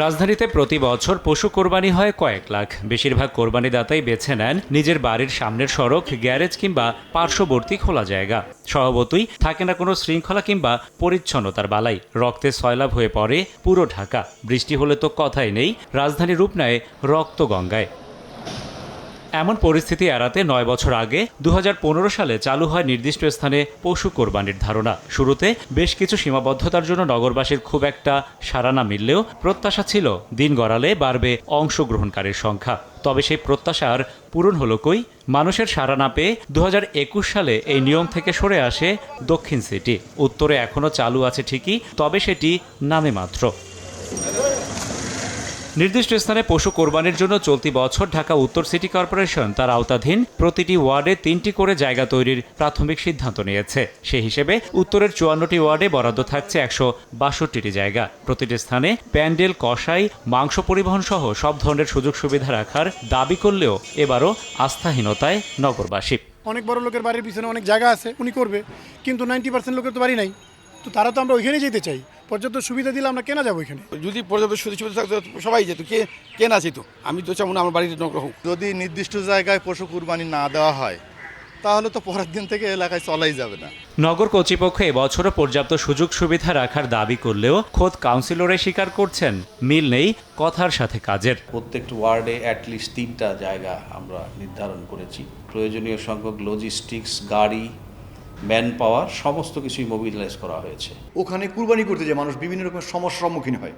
রাজধানীতে প্রতি বছর পশু কোরবানি হয় কয়েক লাখ। বেশিরভাগ কোরবানিদাতাই বেছে নেন নিজের বাড়ির সামনের সড়ক, গ্যারেজ কিংবা পার্শ্ববর্তী খোলা জায়গা। স্বভাবতই থাকে না কোনো শৃঙ্খলা কিংবা পরিচ্ছন্নতার বালাই। রক্তে সয়লাভ হয়ে পড়ে পুরো ঢাকা। বৃষ্টি হলে তো কথাই নেই রাজধানী রূপনায় রক্ত গঙ্গায় এমন পরিস্থিতি এড়াতে নয় বছর আগে দু হাজার পনেরো সালে চালু হয় নির্দিষ্ট স্থানে পশু কোরবানির ধারণা। শুরুতে বেশ কিছু সীমাবদ্ধতার জন্য নগরবাসীর খুব একটা সাড়া না মিললেও প্রত্যাশা ছিল দিন গড়ালে বাড়বে অংশগ্রহণকারীর সংখ্যা। তবে সেই প্রত্যাশার পূরণ হলো কই? মানুষের সাড়া না পেয়ে দু হাজার একুশ সালে এই নিয়ম থেকে সরে আসে দক্ষিণ সিটি। উত্তরে এখনও চালু আছে ঠিকই, তবে সেটি নামে মাত্র। নির্দিষ্ট স্থানে পশু কোরবানির জন্য চলতি বছর ঢাকা উত্তর সিটি কর্পোরেশন তার আওতাধীন প্রতিটি ওয়ার্ডে তিনটি করে জায়গা তৈরির প্রাথমিক সিদ্ধান্ত নিয়েছে। সেই হিসেবে উত্তরের চুয়ান্নটি ওয়ার্ডে বরাদ্দ থাকছে একশো বাষট্টিটি জায়গা। প্রতিটি স্থানে প্যান্ডেল কষাই মাংস পরিবহন সহ সব ধরনের সুযোগ সুবিধা রাখার দাবি করলেও এবারও আস্থাহীনতায় নগরবাসী। অনেক বড় লোকের বাড়ির পিছনে অনেক জায়গা আছে, উনি করবে, কিন্তু নাইনটি পার্সেন্ট লোকের তো বাড়ি নাই। তো তারা তো আমরা ওইখানে যেতে চাই। পর্যাপ্ত সুবিধা দিলে আমরা কেনা যাব এখানে? যদি পর্যাপ্ত সুযোগ সুবিধা থাকতো সবাই যেত। কে কে না যেত? আমি তো চাবো না আমার বাড়িতে নগর হোক। যদি নির্দিষ্ট জায়গায় পশু কুরবানি না দেওয়া হয় তাহলে তো পরের দিন থেকে এলাকায় চলাই যাবে না। নগর কর্তৃপক্ষ এবছরও পর্যাপ্ত সুযোগ সুবিধা রাখার দাবি করলেও খোদ কাউন্সিলরে স্বীকার করছেন মিল নেই কথার সাথে কাজের। প্রত্যেকটি ওয়ার্ডে অ্যাটলিস্ট তিনটা জায়গা আমরা নির্ধারণ করেছি। প্রয়োজনীয় সংখ্যক লজিস্টিক্স গাড়ি ম্যান পাওয়ার সমস্ত কিছুই মোবিলাইজ করা হয়েছে। ওখানে কুরবানি করতে যে মানুষ বিভিন্ন রকমের সমস্যার সম্মুখীন হয়।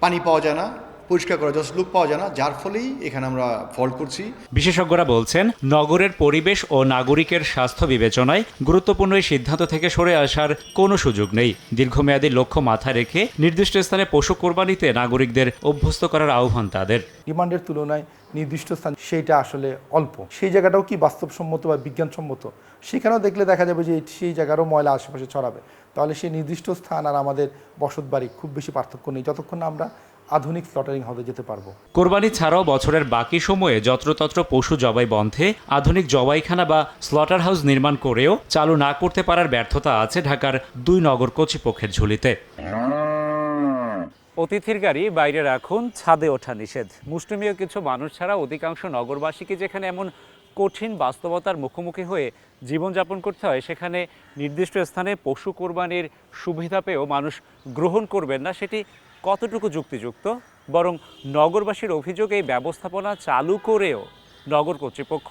পানি পাওয়া যায় না পরিষ্কার করা যথেষ্ট লোক পাওয়া যায় না যার ফলেই এখানে আমরা ফল্ট করছি। বিশেষজ্ঞরা বলছেন নগরের পরিবেশ ও নাগরিকের স্বাস্থ্য বিবেচনায় গুরুত্বপূর্ণ এই সিদ্ধান্ত থেকে সরে আসার কোনো সুযোগ নেই। দীর্ঘমেয়াদী লক্ষ্য মাথায় রেখে নির্দিষ্ট স্থানে পশু কোরবানিতে নাগরিকদের অভ্যস্ত করার আহ্বান তাদের। ডিমান্ডের তুলনায় নির্দিষ্ট স্থান সেইটা আসলে অল্প। সেই জায়গাটাও কি বাস্তবসম্মত বা বিজ্ঞানসম্মত? সেখানেও দেখলে দেখা যাবে যে সেই জায়গারও ময়লা আশেপাশে ছড়াবে। তাহলে সেই নির্দিষ্ট স্থান আর আমাদের বসত বাড়ি খুব বেশি পার্থক্য নেই। যতক্ষণ না আমরা আধুনিক স্লটারিং হাউসে যেতে পারব। কোরবানি ছাড়াও বছরের বাকি সময়ে যত্রতত্র পশু জবাই বন্ধে আধুনিক জবাইখানা বা স্লটার হাউস নির্মাণ করেও চালু না করতে পারার ব্যর্থতা আছে ঢাকার দুই নগর কর্তৃপক্ষের ঝুলিতে। অতিথির গাড়ি বাইরে রাখুন ছাদে ওঠা নিষেধ। মুষ্টিমেয় কিছু মানুষ ছাড়া অধিকাংশ নগরবাসীকে যেখানে এমন কঠিন বাস্তবতার মুখোমুখি হয়ে জীবনযাপন করতে হয় সেখানে নির্দিষ্ট স্থানে পশু কোরবানির সুবিধা পেয়েও মানুষ গ্রহণ করবেন না সেটি কতটুকু যুক্তিযুক্ত? বরং নগরবাসীর অভিযোগ এই ব্যবস্থাপনা চালু করেও নগর কর্তৃপক্ষ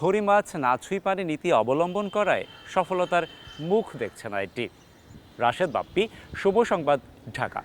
ধরি মাছ না ছুঁই পানি নীতি অবলম্বন করায় সফলতার মুখ দেখছে না এটি। রাশেদ বাপ্পি, শুভ সংবাদ, ঢাকা।